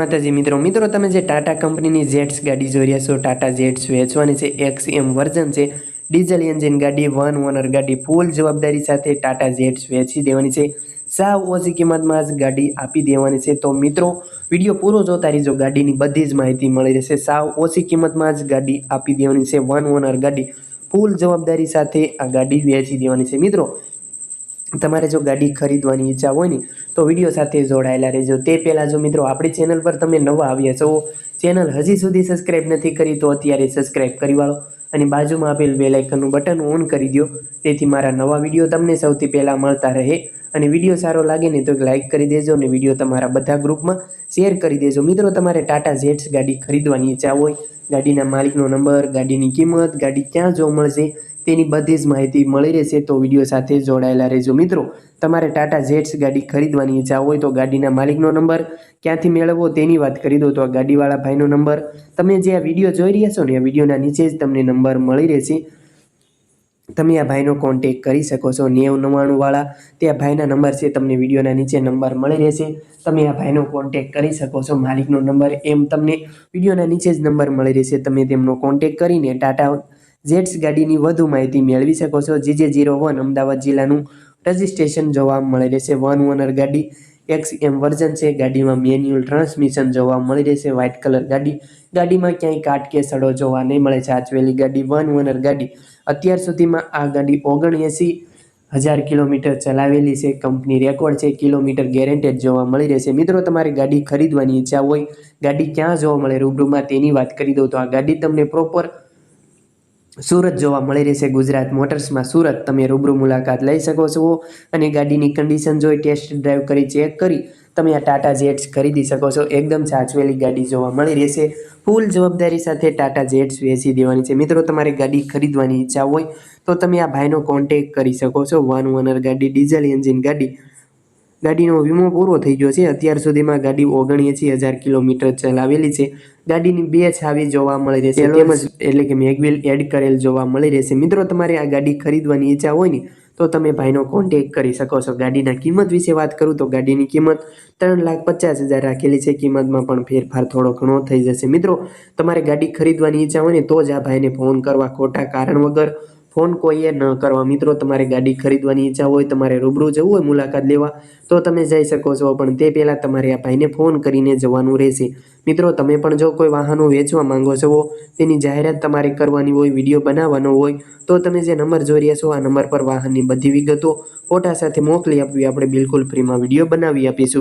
માતાજી, મિત્રો મિત્રો, તમે જે ટાટા કંપનીની જેટ્સ ગાડી જોઈ રહ્યા છો, ટાટા જેટ્સ વેચવાની છે એક્સ એમ વર્ઝન છે ડીઝલ એન્જિન ગાડી વન ઓનર ગાડી ફૂલ જવાબદારી સાથે ટાટા જેટ્સ વેચી દેવાની છે. સાવ ઓછી કિંમતમાં જ ગાડી આપી દેવાની છે. તો, મિત્રો, વીડિયો પૂરો જોતા રહીજો. ગાડીની બધી જ માહિતી મળી રહેશે. સાવ ઓછી કિંમતમાં જ ગાડી આપી દેવાની છે વન ઓનર ગાડી. ફૂલ જવાબદારી સાથે આ ગાડી વેચી દેવાની છે. મિત્રો તમારે જો ગાડી ખરીદવાની ઈચ્છા હોય ને, તો વીડિયો સાથે જોડાયેલા રહેજો. તે પહેલાં જો મિત્રો, આપણી ચેનલ પર તમે નવા આવ્યા છો, ચેનલ હજી સુધી સબસ્ક્રાઈબ નથી કરી, તો અત્યારે સબસ્ક્રાઈબ કરી વાળો અને બાજુમાં આપેલ બે લાઇકનનું બટન ઓન કરી દો તેથી મારા નવા વીડિયો તમને સૌથી પહેલાં મળતા રહે. અને વીડિયો સારો લાગે ને, તો લાઇક કરી દેજો અને વીડિયો તમારા બધા ગ્રુપમાં શેર કરી દેજો. મિત્રો, તમારે ટાટા જેટ્સ ગાડી ખરીદવાની ઈચ્છા હોય, ગાડીના માલિકનો નંબર, ગાડીની કિંમત, ગાડી ક્યાં જોવા મળશે તેની બધી જ માહિતી મળી રહેશે તો વીડિયો સાથે જોડાયેલા રહેજો. મિત્રો, તમારે ટાટા જેટ્સ ગાડી ખરીદવાની ઈચ્છા હોય તો ગાડીના માલિકનો નંબર, ક્યાંથી મેળવવો તેની વાત કરી દો તો આ ગાડીવાળા ભાઈનો નંબર. તમે જે આ વીડિયો જોઈ રહ્યા છો ને, આ વિડીયોના નીચે જ તમને નંબર મળી રહેશે. તમે આ ભાઈનો કોન્ટેક કરી શકો છો, નેવ નવ્વાણુંવાળા તે આ ભાઈના નંબર છે, તમને વિડીયોના નીચે નંબર મળી રહેશે. તમે આ ભાઈનો કોન્ટેક કરી શકો છો, માલિકનો નંબર એમ તમને વિડીયોના નીચે જ નંબર મળી રહેશે. તમે તેમનો કોન્ટેક કરીને ટાટા જેટ્સ ગાડીની વધુ માહિતી મેળવી શકો છો. જીજે જીરો વન અમદાવાદ જિલ્લાનું રજિસ્ટ્રેશન જોવા મળી રહેશે. વન ઓનર ગાડી, એક્સ એમ વર્ઝન છે. ગાડીમાં મેન્યુઅલ ટ્રાન્સમિશન જોવા મળી રહેશે. વ્હાઇટ કલર ગાડી, ગાડીમાં ક્યાંય કાટ કે સડો જોવા નહીં મળે. સાચવેલી ગાડી, વન ઓનર ગાડી. અત્યાર સુધીમાં આ ગાડી ઓગણએંસી હજાર કિલોમીટર ચલાવેલી છે. કંપની રેકોર્ડ છે. કિલોમીટર ગેરેન્ટેડ જોવા મળી રહેશે. મિત્રો, તમારે ગાડી ખરીદવાની ઈચ્છા હોય, ગાડી ક્યાં જોવા મળે રૂબરૂમાં તેની વાત કરી દઉં તો આ ગાડી તમને પ્રોપર સુરત જોવા મળી રહેશે ગુજરાત મોટર્સમાં સુરત તમે રૂબરૂ મુલાકાત લઈ શકો છો અને ગાડીની કન્ડિશન જોઈ ટેસ્ટ ડ્રાઈવ કરી ચેક કરી તમે આ ટાટા જેટ્સ ખરીદી શકો છો. એકદમ સાચવેલી ગાડી જોવા મળી રહેશે ફૂલ જવાબદારી સાથે ટાટા જેટ્સ વેચી દેવાની છે. મિત્રો, તમારે ગાડી ખરીદવાની ઈચ્છા હોય તો તમે આ ભાઈનો કોન્ટેક કરી શકો છો. વન ઓનર ગાડી ડીઝલ એન્જિન ગાડી ગાડીનો વીમો પૂરો થઈ ગયો છે. અત્યાર સુધીમાં ગાડી ઓગણએંસી હજાર કિલોમીટર ચલાવેલી છે. ગાડીની બે છાવી જોવા મળી રહેશે તેમજ એટલે કે મેગવિલ એડ કરેલ જોવા મળી રહેશે મિત્રો તમારે આ ગાડી ખરીદવાની ઈચ્છા હોય ને તો તમે ભાઈનો કોન્ટેક કરી શકો છો. ગાડીના કિંમત વિશે વાત કરું તો ગાડીની કિંમત ત્રણ લાખ પચાસ હજાર રાખેલી છે. કિંમતમાં પણ ફેરફાર થોડો ઘણો થઈ જશે. મિત્રો તમારે ગાડી ખરીદવાની ઈચ્છા હોય ને તો જ આ ભાઈને ફોન કરવા. ખોટા કારણ વગર ફોન કોઈએ ન કરવા. મિત્રો, તમારે ગાડી ખરીદવાની ઈચ્છા હોય, તમારે રૂબરૂ જવું હોય, મુલાકાત લેવા, તો તમે જઈ શકો છો. પણ તે પહેલાં તમારે આ ભાઈને ફોન કરીને જવાનું રહેશે. મિત્રો, તમે પણ જો કોઈ વાહનો વેચવા માંગો છો, તેની જાહેરાત તમારે કરવાની હોય, વીડિયો બનાવવાનો હોય, તો તમે જે નંબર જોઈ રહ્યા છો, આ નંબર પર વાહનની બધી વિગતો ફોટા સાથે મોકલી આપવી. આપણે બિલકુલ ફ્રીમાં વીડિયો બનાવી આપીશું.